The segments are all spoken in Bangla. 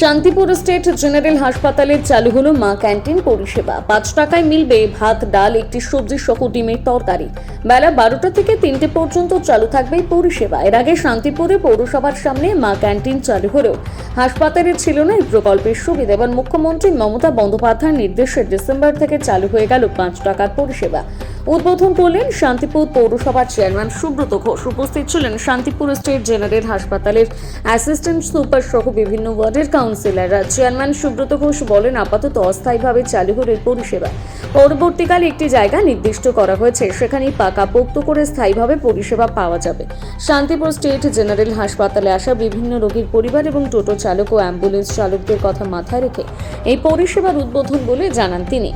শান্তিপুর স্টেট জেনারেল হাসপাতালে চালু হলো মা ক্যান্টিন পরিষেবা। পাঁচ টাকায় মিলবে ভাত, ডাল, একটি সবজি সহ ডিমের তরকারি। বেলা বারোটা থেকে তিনটে পর্যন্ত চালু থাকবে পরিষেবা। এর আগে শান্তিপুরে পৌরসভার সামনে মা ক্যান্টিন চালু হলেও হাসপাতালে ছিল না এই প্রকল্পের সুবিধা। এবার মুখ্যমন্ত্রী মমতা বন্দ্যোপাধ্যায়ের নির্দেশে ডিসেম্বর থেকে চালু হয়ে গেল পাঁচ টাকার পরিষেবা। উদ্বোধন করলেন শান্তিপুর পৌরসভার চেয়ারম্যান সুব্রত ঘোষ। উপস্থিত ছিলেন শান্তিপুর স্টেট জেনারেল হাসপাতালের অ্যাসিস্ট্যান্ট সুপার সহ বিভিন্ন ওয়ার্ডের কাউন্সিলররা। চেয়ারম্যান সুব্রত ঘোষ বলেন, আপাতত অস্থায়ীভাবে চালু হলো পরিষেবা। পরবর্তীকালে একটি জায়গা নির্দিষ্ট করা হয়েছে, সেখানেই পাকা পোক্ত করে স্থায়ীভাবে পরিষেবা পাওয়া যাবে। শান্তিপুর স্টেট জেনারেল হাসপাতালে আসা বিভিন্ন রোগীর পরিবার এবং টোটো চালক ও অ্যাম্বুলেন্স চালকদের কথা মাথায় রেখে এই পরিষেবার উদ্বোধন বলে জানান তিনি।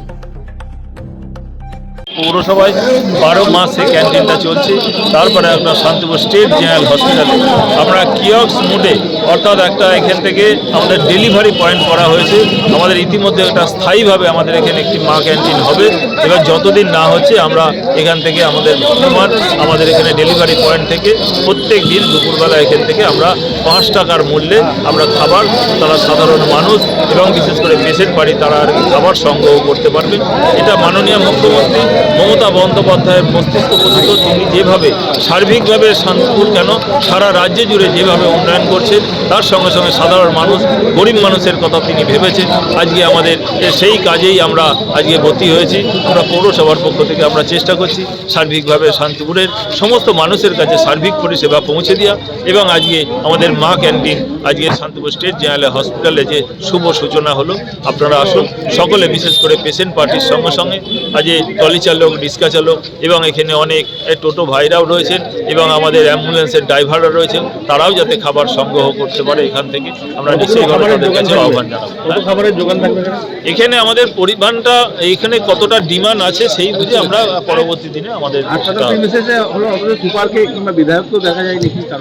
পৌরসভায় বারো মাসে ক্যান্টিনটা চলছে। তারপরে আপনার শান্তিপুর স্টেট জেনারেল হসপিটালে। আমরা কিয়ক্স মোডে, অর্থাৎ একটা এখান থেকে আমাদের ডেলিভারি পয়েন্ট করা হয়েছে। আমাদের ইতিমধ্যে একটা স্থায়ীভাবে আমাদের এখানে একটি মা ক্যান্টিন হবে। এবার যতদিন না হচ্ছে, আমরা এখান থেকে আমাদের বর্তমান আমাদের এখানে ডেলিভারি পয়েন্ট থেকে প্রত্যেক দিন দুপুরবেলা এখান থেকে আমরা পাঁচ টাকার মূল্যে আমরা খাবার, তারা সাধারণ মানুষ এবং বিশেষ করে পেশেন্ট বাড়ি তারা আর খাবার সংগ্রহ করতে পারবে। এটা মাননীয় মুখ্যমন্ত্রী মমতা বন্দ্যোপাধ্যায়ের মস্তিষ্ক প্রসূত তিনি যেভাবে সার্বিকভাবে শান্তিপুর কেন, সারা রাজ্য জুড়ে যেভাবে উন্নয়ন করছেন, তার সঙ্গে সঙ্গে সাধারণ মানুষ, গরিব মানুষের কথা তিনি ভেবেছেন। আজকে আমাদের সেই কাজেই আমরা আজকে ভর্তি হয়েছি। আমরা পৌরসভার পক্ষ থেকে আমরা চেষ্টা করছি সার্বিকভাবে শান্তিপুরের সমস্ত মানুষের কাছে সার্বিক পরিষেবা পৌঁছে দেওয়া এবং আজকে আমাদের মা ক্যান্টিন, আজকে শান্তিপুর স্টেট জেনারেল হসপিটালে যে শুভ সূচনা হলো, আপনারা আসুন। সকলে বিশেষ করে পেশেন্ট পার্টির সঙ্গে সঙ্গে আজকে টলি চালক রিক্সা চালক এবং এখানে অনেক টোটো ভাইরাও রয়েছেন এবং আমাদের অ্যাম্বুলেন্সের ড্রাইভাররা রয়েছেন তারাও যাতে খাবার সংগ্রহ করতে পারে এখান থেকে। আমরা নিশ্চয়ইভাবে তাদের কাছে আহ্বান জানাব। এখানে? এখানে আমাদের পরিমাণটা এইখানে কতটা ডিমান্ড আছে সেই বুঝে আমরা পরবর্তী দিনে আমাদের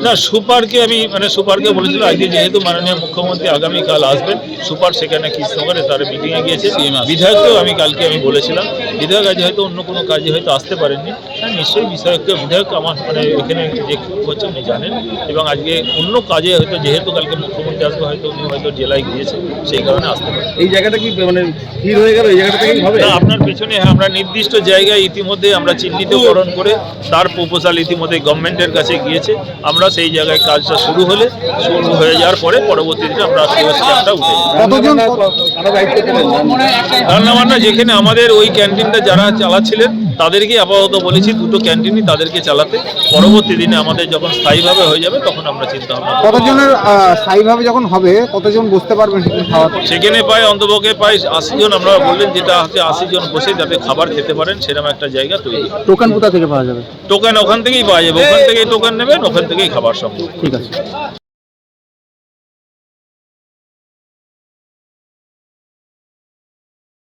না সুপারকে আমি মানে সুপারকে বলেছিল আজকে যেহেতু মাননীয় মুখ্যমন্ত্রী আগামীকাল আসবেন সুপার সেখানে কৃষ্ণনগরে তার মিটিংয়ে গিয়েছে। বিধায়ককেও আমি কালকে আমি বলেছিলাম। বিধায়ক আজ হয়তো অন্য কোনো কাজে হয়তো আসতে পারেননি। হ্যাঁ নিশ্চয়ই বিষয়কে বিধায়ক আমার মানে এখানে যে হচ্ছে উনি জানেন। এবং আজকে অন্য কাজে হয়তো যেহেতু কালকে মুখ্যমন্ত্রী আসবে হয়তো উনি হয়তো জেলায় গিয়েছে সেই কারণে আসতে পারেন এই জায়গাটা কি মানে ভিড় হয়ে গেল? এই জায়গাটা কি হবে? আপনার পেছনে হ্যাঁ, আমরা নির্দিষ্ট জায়গায় ইতিমধ্যে আমরা চিহ্নিতকরণ করে তার প্রপোজাল ইতিমধ্যে গভর্নমেন্টের কাছে গিয়েছে। আমরা সেই জায়গায় কাজটা শুরু হলে শুরু হয়ে যাওয়ার পরে পরবর্তীতে আমরা উঠে দায়িত্ব পেলেন রান্নাবান্না যেখানে আমাদের ওই ক্যান্টিনটা যারা চালাচ্ছিলেন তাদেরকে আপাতত বলেছি দুটো ক্যান্টিনই তাদেরকে চালাতে। পরবর্তী দিনে আমাদের যখন স্থায়ীভাবে হয়ে যাবে তখন আমরা চিন্তা ভাবনা কতজনের স্থায়ীভাবে যখন হবে কতজন বসতে পারবেন সেখানে প্রায় অন্তপক্ষে প্রায় আশি জন আমরা বললেন যেটা হচ্ছে আশি জন বসে যাতে খাবার খেতে পারেন সেরকম একটা জায়গা তৈরি। টোকেন কোথা থেকে পাওয়া যাবে? টোকেন ওখান থেকেই পাওয়া যাবে। ওখান থেকেই টোকেন নেবেন ওখান থেকেই খাবার সম্ভব ঠিক আছে।